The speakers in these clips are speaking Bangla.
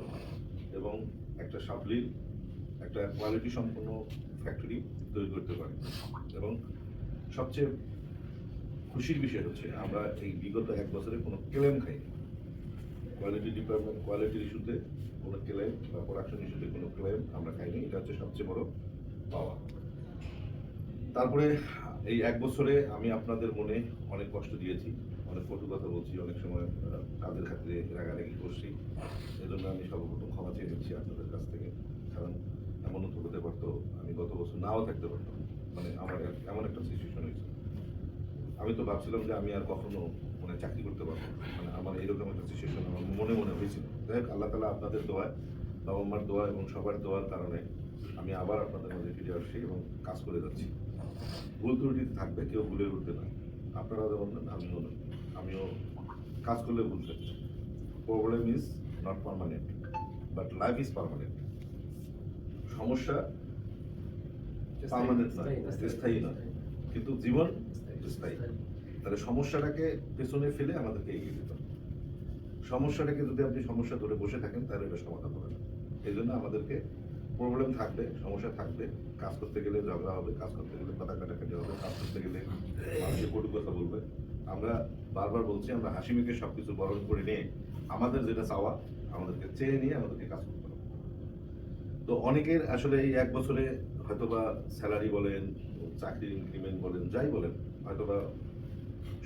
সুন্দর এবং একটা সাবলীল একটা কোয়ালিটি সম্পন্ন ফ্যাক্টরি তৈরি করতে পারি। এবং সবচেয়ে খুশির বিষয় হচ্ছে, আমরা এই বিগত এক বছরে কোনো ক্লেম খাইনি। কোয়ালিটি ডিপার্টমেন্ট কোয়ালিটির ইস্যুতে কোনো ক্লেম বা প্রোডাকশন ইস্যুতে কোনো ক্লেম আমরা খাইনি। এটা হচ্ছে সবচেয়ে বড় পাওয়া। তারপরে এই এক বছরে আমি আপনাদের মনে অনেক কষ্ট দিয়েছি। অনেক কটু কথা বলছি, অনেক সময় কাজের ক্ষেত্রে রাগারাগি করছি। এজন্য আমি সর্বপ্রথম ক্ষমা চেয়ে নিচ্ছি আপনাদের কাছ থেকে। কারণ এমন তো হতে পারতো, আমি গত বছর নাও থাকতে পারতাম। মানে আমার এমন একটা সিচুয়েশন হয়েছে। আমি তো ভাবছিলাম যে আমি আর কখনো মানে চাকরি করতে পারব মানে আমার এইরকম একটা সিচুয়েশন আমার মনে মনে হয়েছিল। যাই হোক, আল্লাহ তালা আপনাদের দোয়ায়, বাবা মার দোয়া এবং সবার দোয়ার কারণে আমি আবার আপনাদের মাঝে ফিরে আসছি এবং কাজ করে যাচ্ছি। ভুল ত্রুটি থাকবে, কেউ ভুলে উঠবে না। আপনারা যেমন আমিও না আমিও কাজ করলে থাকবে problem is not permanent but life is permanent. সমস্যা পারমানেন্ট নয় স্থায়ী নয়। কিন্তু জীবন স্থায়ী। তাহলে সমস্যাটাকে পেছনে ফেলে আমাদেরকে এগিয়ে যেতে হবে। সমস্যাটাকে যদি আপনি সমস্যা ধরে বসে থাকেন তাহলে এটা সমাধান হবে না। এই জন্য আমাদেরকে প্রবলেম থাকবে, সমস্যা থাকবে। কাজ করতে গেলে ঝগড়া হবে, কাজ করতে গেলে কথা কাটাকাটি হবে, কাজ করতে গেলে মানুষের কটু কথা বলবে। আমরা বারবার বলছি, আমরা হাসি মুখে সবকিছু বরণ করে নিয়ে আমাদের যেটা চাওয়া, আমাদেরকে চেয়ে নিয়ে আমাদেরকে কাজ করতে হবে। তো অনেকের আসলে এই এক বছরে হয়তোবা স্যালারি বলেন, চাকরির ইনক্রিমেন্ট বলেন, যাই বলেন, হয়তোবা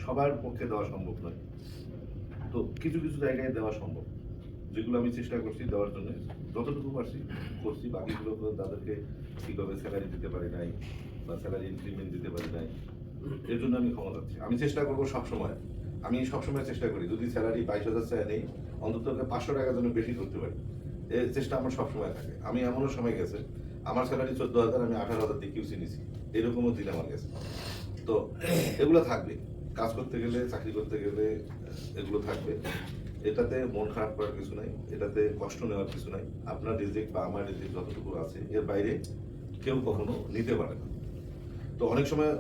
সবার পক্ষে দেওয়া সম্ভব নয়। তো কিছু কিছু জায়গায় দেওয়া সম্ভব। যেগুলো আমি চেষ্টা করছি দেওয়ার জন্য, যতটুকু পারছি করছি, বাকিগুলো তাদেরকে ঠিকভাবে স্যালারি দিতে পারি নাই বা স্যালারি ইনক্রিমেন্ট দিতে পারি নাই। এর জন্য আমি ক্ষমা চাচ্ছি। আমি চেষ্টা করব সবসময়। আমি সবসময় চেষ্টা করি, যদি স্যালারি বাইশ হাজার চাই নেই, অন্তত পাঁচশো টাকা যেন বেশি করতে পারি। এই চেষ্টা আমার সবসময় থাকে। আমি এমনও সময় গেছে, আমার স্যালারি চোদ্দ হাজার, আমি আঠারো হাজার দিয়ে কিউসি নিছি। এরকমও দিন আমার গেছে। তো এগুলো থাকবে। কাজ করতে গেলে, চাকরি করতে গেলে, এগুলো থাকবে। এটাতে মন খারাপ করার কিছু নাই, এটাতে কষ্ট নেওয়ার কিছু নাই। আপনার রিজিক বা আমার রিজিক যতটুকু আছে, এর বাইরে কেউ কখনো নিতে পারে না। তো অনেক সময়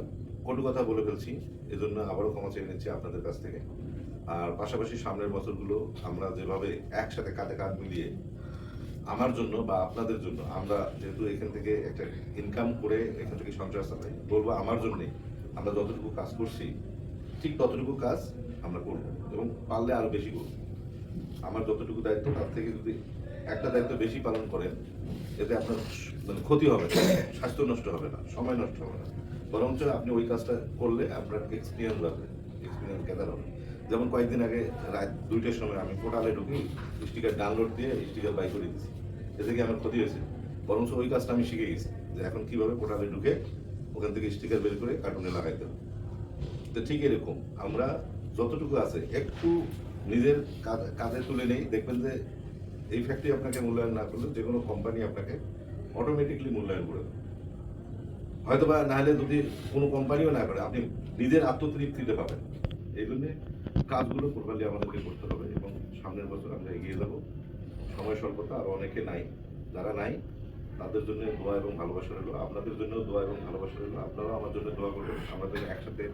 কটু কথা বলে ফেলছি, এজন্য আবারও ক্ষমা চেয়ে নিচ্ছি আপনাদের কাছ থেকে। আর পাশাপাশি সামনের বছরগুলো আমরা যেভাবে একসাথে কাঁধে কাঁধ মিলিয়ে আমার জন্য বা আপনাদের জন্য আমরা যেহেতু এখান থেকে একটা ইনকাম করে এখান থেকে সংসার চালাই, বলব আমার জন্যে আমরা যতটুকু কাজ করছি, ঠিক ততটুকু কাজ আমরা করব এবং পারলে আরও বেশি করব। আমার যতটুকু দায়িত্ব, তার থেকে যদি একটা দায়িত্ব বেশি পালন করেন, এতে আপনার মানে ক্ষতি হবে স্বাস্থ্য নষ্ট হবে না, সময় নষ্ট হবে না। বরঞ্চ আপনি ওই কাজটা করলে আপনার এক্সপিরিয়েন্স বাড়বে এক্সপিরিয়েন্স গ্যাদার হবে। যেমন কয়েকদিন আগে রাত দুইটার সময় আমি পোর্টালে ঢুকি, স্টিকার ডাউনলোড দিয়ে স্টিকার বাই করে দিয়েছি। এতে কি আমার ক্ষতি হয়েছে? বরঞ্চ ওই কাজটা আমি শিখে গেছি, যে এখন কীভাবে পোর্টালে ঢুকে ওখান থেকে স্টিকার বের করে কার্টুনে লাগাইতে হবে। তো ঠিক এরকম, আমরা যতটুকু আছে, একটু নিজের কাঁধে তুলে নেই। দেখবেন যে এই ফ্যাক্টরি আপনাকে মূল্যায়ন না করলে যে কোনো কোম্পানি আপনাকে অটোমেটিকলি মূল্যায়ন করে দেবে। হয়তো বা নাহলে যদি কোনো কোম্পানিও না করে, আপনি নিজের আত্মতৃপ্তিতে পাবেন। এই জন্য কাজগুলো প্রপারলি আমাদেরকে করতে হবে এবং সামনের বছর আমরা এগিয়ে যাব। সময় স্বল্পতা আর অনেকে নাই। যারা নাই, তাদের জন্য দোয়া এবং ভালোবাসা রইল। আপনাদের জন্য দোয়া এবং ভালোবাসা রইল। আপনারাও আমার জন্য দোয়া করবেন। যেন একসাথে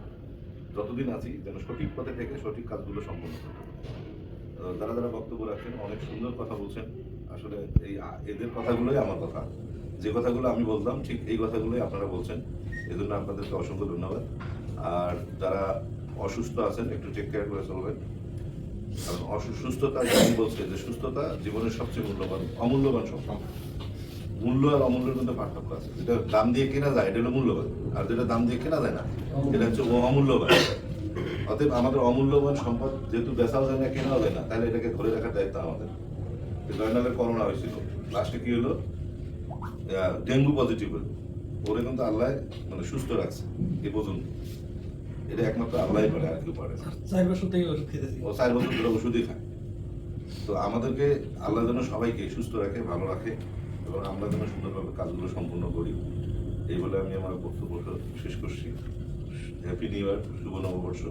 যতদিন আছি, যেন সঠিক পথে থেকে সঠিক কাজগুলো সম্পন্ন করতে। যারা যারা বক্তব্য রাখছেন, অনেক সুন্দর কথা বলছেন। আসলে এই এদের কথাগুলোই আমার কথা। যে কথাগুলো আমি বলতাম, ঠিক এই কথাগুলোই আপনারা বলছেন। এজন্য আপনাদেরকে অসংখ্য ধন্যবাদ। আর যারা অসুস্থ আছেন, একটু টেক কেয়ার করে চলবেন। কারণ অসুস্থতা বলছে, যে সুস্থতা জীবনের সবচেয়ে মূল্যবান, অমূল্যবান সম্পদ। মূল্য আর অমূল্যের মধ্যে পার্থক্য আছে। যেটা দাম দিয়ে কেনা যায় এটা হলো মূল্যবান। আর যেটা দাম দিয়ে কেনা যায় না এটা হচ্ছে অমূল্যবান। অতএব আমাদের অমূল্যবান সম্পদ যেহেতু বেচাও যায় না কেনাও যায় না তাহলে এটাকে ধরে রাখার দায়িত্ব আমাদের। জয়নালের করোনা হয়েছিল। লাস্টে কি হলো? ডেঙ্গু পজিটিভ হলো। ওরে কিন্তু আল্লাহ মানে সুস্থ রাখছে এ পর্যন্ত। এটা একমাত্র আল্লাহ পারে আর কেউ পারে চার বছর থেকে ওষুধ খেতেছি। ও চার বছর ধরে ওষুধই খায়। তো আমাদেরকে আল্লাহ যেন সবাইকে সুস্থ রাখে ভালো রাখে। এবং আমরা যেন সুন্দরভাবে কাজগুলো সম্পূর্ণ করি। এই বলে আমি আমার বক্তব্য শেষ করছি। হ্যাপি নিউ ইয়ার শুভ নববর্ষ।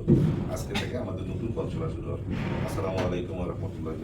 আজকে থেকে আমাদের নতুন পঞ্চলা চলা শুরু হবে। আসসালামু আলাইকুম রহমতুল্লাহ